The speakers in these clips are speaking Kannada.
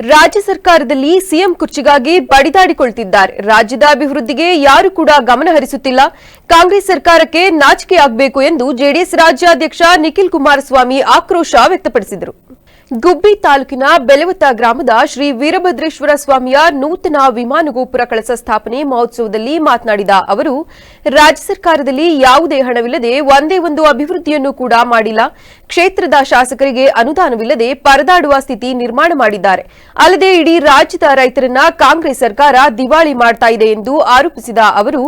ರಾಜ್ಯ ಸರ್ಕಾರದಲ್ಲಿ ಸಿಎಂ ಕುರ್ಚಿಗಾಗಿ ಬಡಿದಾಡಿಕೊಳ್ತಿದ್ದಾರೆ. ರಾಜ್ಯದ ಅಭಿವೃದ್ಧಿಗೆ ಯಾರು ಕೂಡ ಗಮನ ಹರಿಸುತ್ತಿಲ್ಲ. ಕಾಂಗ್ರೆಸ್ ಸರ್ಕಾರಕ್ಕೆ ನಾಚಿಕೆಯಾಗಬೇಕು ಎಂದು ಜೆಡಿಎಸ್ ರಾಜ್ಯಾಧ್ಯಕ್ಷ ನಿಖಿಲ್ ಕುಮಾರಸ್ವಾಮಿ ಆಕ್ರೋಶ ವ್ಯಕ್ತಪಡಿಸಿದರು. ಗುಬ್ಬಿ ತಾಲೂಕಿನ ಬೆಲವತ್ತ ಗ್ರಾಮದ ಶ್ರೀ ವೀರಭದ್ರೇಶ್ವರ ಸ್ವಾಮಿಯ ನೂತನ ವಿಮಾನ ಗೋಪುರ ಕಳಸ ಸ್ಥಾಪನೆ ಮಹೋತ್ಸವದಲ್ಲಿ ಮಾತನಾಡಿದ ಅವರು, ರಾಜ್ಯ ಸರ್ಕಾರದಲ್ಲಿ ಯಾವುದೇ ಹಣವಿಲ್ಲದೆ ಒಂದೇ ಒಂದು ಅಭಿವೃದ್ಧಿಯನ್ನು ಕೂಡ ಮಾಡಿಲ್ಲ. ಕ್ಷೇತ್ರದ ಶಾಸಕರಿಗೆ ಅನುದಾನವಿಲ್ಲದೆ ಪರದಾಡುವ ಸ್ಥಿತಿ ನಿರ್ಮಾಣ ಮಾಡಿದ್ದಾರೆ. ಅಲ್ಲದೆ ಇಡೀ ರಾಜ್ಯದ ರೈತರನ್ನ ಕಾಂಗ್ರೆಸ್ ಸರ್ಕಾರ ದಿವಾಳಿ ಮಾಡ್ತಾ ಇದೆ ಎಂದು ಆರೋಪಿಸಿದ ಅವರು,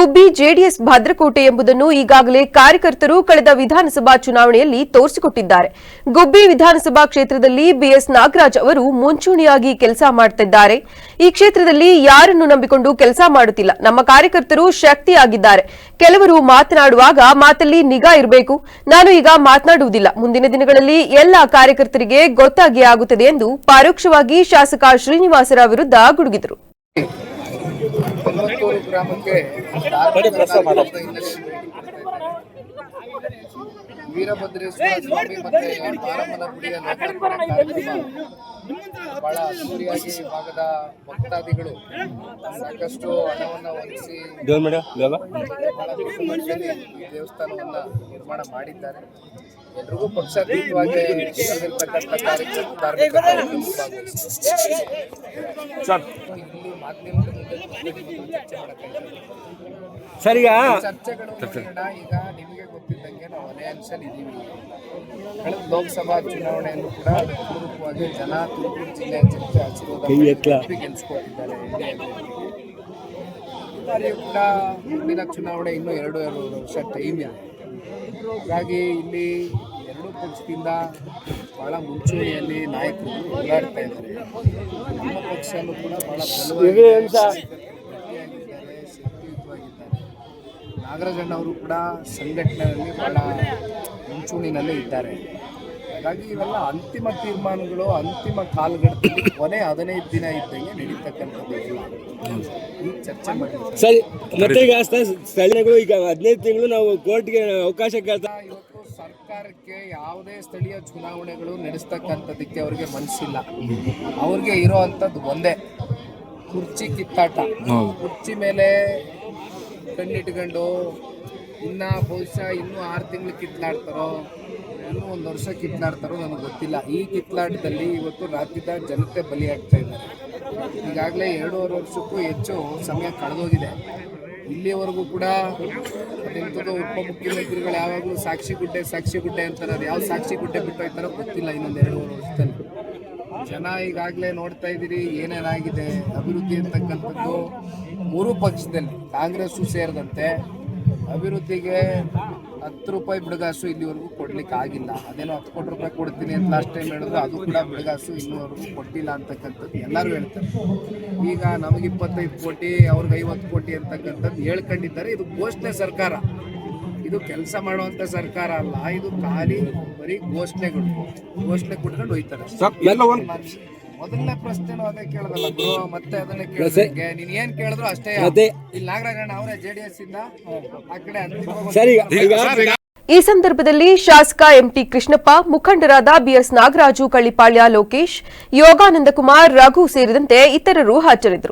ಗುಬ್ಬಿ ಜೆಡಿಎಸ್ ಭದ್ರಕೋಟೆ ಎಂಬುದನ್ನು ಈಗಾಗಲೇ ಕಾರ್ಯಕರ್ತರು ಕಳೆದ ವಿಧಾನಸಭಾ ಚುನಾವಣೆಯಲ್ಲಿ ತೋರಿಸಿಕೊಟ್ಟಿದ್ದಾರೆ. ಗುಬ್ಬಿ ವಿಧಾನಸಭಾ ಕ್ಷೇತ್ರದಲ್ಲಿ ಬಿಎಸ್ ನಾಗರಾಜ್ ಅವರು ಮುಂಚೂಣಿಯಾಗಿ ಕೆಲಸ ಮಾಡುತ್ತಿದ್ದಾರೆ ಈ ಕ್ಷೇತ್ರದಲ್ಲಿ ಯಾರನ್ನು ನಂಬಿಕೊಂಡು ಕೆಲಸ ಮಾಡುತ್ತಿಲ್ಲ? ನಮ್ಮ ಕಾರ್ಯಕರ್ತರು ಶಕ್ತಿಯಾಗಿದ್ದಾರೆ. ಕೆಲವರು ಮಾತನಾಡುವಾಗ ಮಾತಲ್ಲಿ ನಿಗಾ ಇರಬೇಕು. ನಾನು ಈಗ ಮಾತನಾಡುವುದಿಲ್ಲ. ಮುಂದಿನ ದಿನಗಳಲ್ಲಿ ಎಲ್ಲ ಕಾರ್ಯಕರ್ತರಿಗೆ ಗೊತ್ತಾಗಿ ಆಗುತ್ತದೆ ಎಂದು ಪರೋಕ್ಷವಾಗಿ ಶಾಸಕ ಶ್ರೀನಿವಾಸರ ವಿರುದ್ಧ ಗುಡುಗಿದರು. ವೀರಭದ್ರೇಶ್ವರ ಸ್ವಾಮಿ ಮತ್ತೆ ಮಾರಮ್ಮನ ಗುಡಿಯ ಬಹಳ ಅದ್ದೂರಿಯಾಗಿ ಭಾಗದ ಭಕ್ತಾದಿಗಳು. ಸಾಕಷ್ಟು ಹಣವನ್ನು ಒದಗಿಸಿ ಬಹಳ ದೇವಸ್ಥಾನವನ್ನ ನಿರ್ಮಾಣ ಮಾಡಿದ್ದಾರೆ. ಎಲ್ರಿಗೂ ಪಕ್ಷಾತೀತವಾಗಿ. ಇಲ್ಲಿ ಮಾಧ್ಯಮದ ಚರ್ಚೆ. ಸರಿಗ ಚರ್ಚೆಗಳು ಈಗ ನಿಮಗೆ ಗೊತ್ತಿದ್ದಂಗೆ ನಾವು ಅಲಯನ್ಸಲ್ಲಿ ಇದ್ದೀವಿ. ಕಳೆದ ಲೋಕಸಭಾ ಚುನಾವಣೆಯನ್ನು ಕೂಡ ಪೂರ್ವಕವಾಗಿ ಜನ ತುಮಕೂರು ಜಿಲ್ಲೆಯ ಆಶೀರ್ವಾದ ಗೆಲ್ಸ್ಕೊಟ್ಟಿದ್ದಾರೆ ಈ ಕೂಡ ಮುಂದಿನ ಚುನಾವಣೆ ಇನ್ನೂ ಎರಡು ಎರಡು ವರ್ಷ ಟೈಮ್ ಇದೆ. ಹಾಗಾಗಿ ಇಲ್ಲಿ ಎರಡೂ ಪಕ್ಷದಿಂದ ಬಹಳ ಮುಂಚೂಣಿಯಲ್ಲಿ ನಾಯಕರು ಓಡಾಡ್ತಾ ಇದ್ದಾರೆ. ನಮ್ಮ ಪಕ್ಷನೂ ಕೂಡ ಶಕ್ತಿಯುತವಾಗಿದ್ದಾರೆ ನಾಗರಾಜಣ್ಣ ಅವರು ಕೂಡ ಸಂಘಟನೆಯಲ್ಲಿ ಬಹಳ ಮುಂಚೂಣಿನಲ್ಲೇ ಇದ್ದಾರೆ. ಹಾಗಾಗಿ ಇವೆಲ್ಲ ಅಂತಿಮ ತೀರ್ಮಾನಗಳು ಅಂತಿಮ ಕಾಲಘಟ್ಟದಲ್ಲಿ ಕೊನೆ ಹದಿನೈದು ದಿನ ಇದ್ದಂಗೆ ನಡೀತಕ್ಕಂಥದ್ದು ಈಗ ಚರ್ಚೆ ಮಾಡಿರ್ತಾರೆ ಸರಿ ಮತ್ತೆ ಈಗ ಸ್ಥಳಗಳು ಸ್ಥಳೀಯಗಳು ಈಗ ಹದಿನೈದು ತಿಂಗಳು ನಾವು ಕೋರ್ಟ್ಗೆ ಅವಕಾಶ ಕೇಳ್ತಾ ಇವತ್ತು ಸರ್ಕಾರಕ್ಕೆ ಯಾವುದೇ ಸ್ಥಳೀಯ ಚುನಾವಣೆಗಳು ನಡೆಸ್ತಕ್ಕಂಥದ್ದಕ್ಕೆ ಅವ್ರಿಗೆ ಮನಸ್ಸಿಲ್ಲ. ಅವ್ರಿಗೆ ಇರೋ ಅಂಥದ್ದು ಒಂದೇ ಕುರ್ಚಿ ಕಿತ್ತಾಟ. ಕುರ್ಚಿ ಮೇಲೆ ಕಣ್ಣಿಟ್ಕೊಂಡು ಇನ್ನ ಬಹುಶಃ ಇನ್ನೂ ಆರು ತಿಂಗಳು ಕಿತ್ಲಾಡ್ತಾರೋ ಇನ್ನೂ ಒಂದು ವರ್ಷ ಕಿತ್ಲಾಡ್ತಾರೋ ನನಗೆ ಗೊತ್ತಿಲ್ಲ. ಈ ಕಿತ್ಲಾಟದಲ್ಲಿ ಇವತ್ತು ರಾಜ್ಯದ ಜನತೆ ಬಲಿಯಾಗ್ತಾ ಇದ್ದಾರೆ. ಈಗಾಗಲೇ ಎರಡೂವರೆ ವರ್ಷಕ್ಕೂ ಹೆಚ್ಚು ಸಮಯ ಕಳೆದೋಗಿದೆ. ಇಲ್ಲಿವರೆಗೂ ಕೂಡ ಅದೆಂಥದ್ದು ಉಪಮುಖ್ಯಮಂತ್ರಿಗಳು ಯಾವಾಗಲೂ ಸಾಕ್ಷಿ ಗುಡ್ಡೆ ಸಾಕ್ಷಿ ಗುಡ್ಡೆ ಅಂತಾರೆ. ಅದು ಯಾವ ಸಾಕ್ಷಿ ಗುಡ್ಡೆ ಬಿಟ್ಟು ಹೋಗ್ತಾರೋ ಗೊತ್ತಿಲ್ಲ ಇನ್ನೊಂದು ಎರಡೂವರೆ ವರ್ಷದಲ್ಲಿ. ಜನ ಈಗಾಗಲೇ ನೋಡ್ತಾ ಇದ್ದೀರಿ, ಏನೇನಾಗಿದೆ? ಅಭಿವೃದ್ಧಿ ಅಂತಕ್ಕಂಥದ್ದು ಮೂರು ಪಕ್ಷದಲ್ಲಿ, ಕಾಂಗ್ರೆಸ್ಸು ಸೇರಿದಂತೆ. ಅಭಿವೃದ್ಧಿಗೆ ಹತ್ತು ರೂಪಾಯಿ ಬಿಡಗಾಸು ಇಲ್ಲಿವರೆಗೂ ಕೊಡ್ಲಿಕ್ಕೆ ಆಗಿಲ್ಲ ಅದೇನೋ ಹತ್ತು ಕೋಟಿ ರೂಪಾಯಿ ಕೊಡ್ತೀನಿ ಅಂತ ಲಾಸ್ಟ್ ಟೈಮ್ ಹೇಳಿದ್ರು ಅದು ಕೂಡ ಬಿಡುಗಾಸು ಇನ್ನೂವರೆಗೂ ಕೊಟ್ಟಿಲ್ಲ ಅಂತಕ್ಕಂಥದ್ದು ಎಲ್ಲರೂ ಹೇಳ್ತಾರೆ. ಈಗ ನಮಗೆ ಇಪ್ಪತ್ತೈದು ಕೋಟಿ, ಅವ್ರಿಗೆ ಐವತ್ತು ಕೋಟಿ ಅಂತಕ್ಕಂಥದ್ದು ಹೇಳ್ಕೊಂಡಿದ್ದಾರೆ. ಇದು ಘೋಷಣೆ ಸರ್ಕಾರ. ಇದು ಕೆಲಸ ಮಾಡುವಂತ ಸರ್ಕಾರ ಅಲ್ಲ, ಇದು ಖಾಲಿ ಬರೀ ಘೋಷಣೆಗಳು. ಘೋಷಣೆ ಕೊಟ್ಕೊಂಡು ಹೋಯ್ತಾರೆ. ಮೊದಲನೇ ಪ್ರಶ್ನೆ ಅದೇ ಕೇಳದಲ್ಲ ಬ್ರೋ ಮತ್ತೆ ಅದನ್ನೇ ಕೇಳಿದ್ರೆ ನೀನ್ ಏನ್ ಕೇಳಿದ್ರು ಅಷ್ಟೇ ಮತ್ತೆ ಇಲ್ಲಿ ನಾಗರಾಜಣ್ಣ ಅವರೇ ಜೆಡಿಎಸ್ ಇಂದ ಆ ಕಡೆ ಅಂತಿಮವಾಗಿ ಸರಿ ಈ ಸಂದರ್ಭದಲ್ಲಿ ಶಾಸಕ ಎಂಟಿ ಕೃಷ್ಣಪ್ಪ ಮುಖಂಡರಾದ ಬಿಎಸ್ ನಾಗರಾಜು ಕಳ್ಳಿಪಾಳ್ಯ ಲೋಕೇಶ್ ಯೋಗಾನಂದ ಕುಮಾರ್ ರಘು ಸೇರಿದಂತೆ ಇತರರು ಹಾಜರಿದ್ದರು.